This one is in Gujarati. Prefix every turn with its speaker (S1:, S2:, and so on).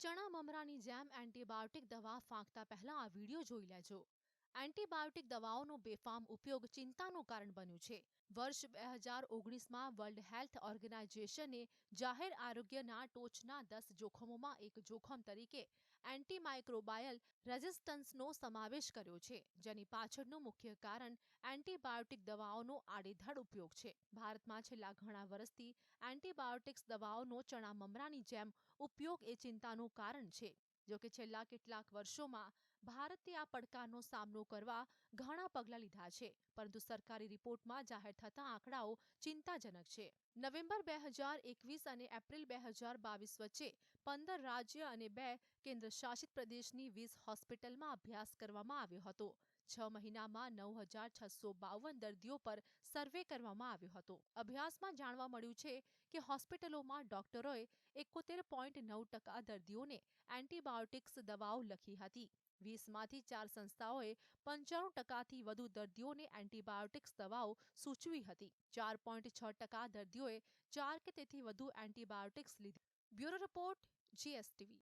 S1: ચણા મમરાની જેમ એન્ટીબાયોટિક દવા ફાંકતા પહેલા આ વીડિયો જોઈ લેજો. એન્ટીબાયોટિક દવાઓનો બેફામ ઉપયોગ ચિંતાનું કારણ બન્યું છે. વર્ષ બે હજાર ઓગણીસમાં વર્લ્ડ હેલ્થ ઓર્ગેનાઇઝેશને જાહેર આરોગ્યના ટોચના દસ જોખમોમાં એક જોખમ તરીકે એન્ટીમાઇક્રોબાયલ રેઝિસ્ટન્સનો સમાવેશ કર્યો છે, જેની પાછળનું મુખ્ય કારણ એન્ટીબાયોટિક દવાઓનો આડેધડ ઉપયોગ છે. ભારતમાં છેલ્લા ઘણા વર્ષથી એન્ટીબાયોટિક્સ દવાઓનો ચણા મમરાની જેમ ઉપયોગ એ ચિંતાનું કારણ છે. જોકે છેલ્લા કેટલાક વર્ષોમાં ભારતે આ પડકારનો સામનો કરવા ઘણા પગલાં લીધા છે, પરંતુ સરકારી રિપોર્ટમાં જાહેર થતા આંકડાઓ ચિંતાજનક છે. નવેમ્બર બે હજાર એકવીસ અને એપ્રિલ બે હજાર બાવીસ વચ્ચે પંદર રાજ્ય અને બે કેન્દ્રશાસિત પ્રદેશની વીસ હોસ્પિટલમાં અભ્યાસ કરવામાં આવ્યો હતો. છ મહિનામાં નવ હજાર છસો બાવન દર્દીઓ પર સર્વે કરવામાં આવ્યો હતો. અભ્યાસમાં જાણવા મળ્યું છે કે હોસ્પિટલોમાં ડોક્ટરોએ એકોતેર પોઈન્ટ નવ ટકા દર્દીઓને એન્ટીબાયોટિક્સ દવાઓ લખી હતી. વીસમાંથી ચાર સંસ્થાઓએ પંચાણું ટકાથી વધુ દર્દીઓને એન્ટીબાયોટિક્સ દવાઓ સૂચવી હતી. ચાર પોઈન્ટ છ ટકા દર્દીઓએ ચાર કે તેથી વધુ એન્ટીબાયોટિક્સ લીધી. Bureau report, GSTV.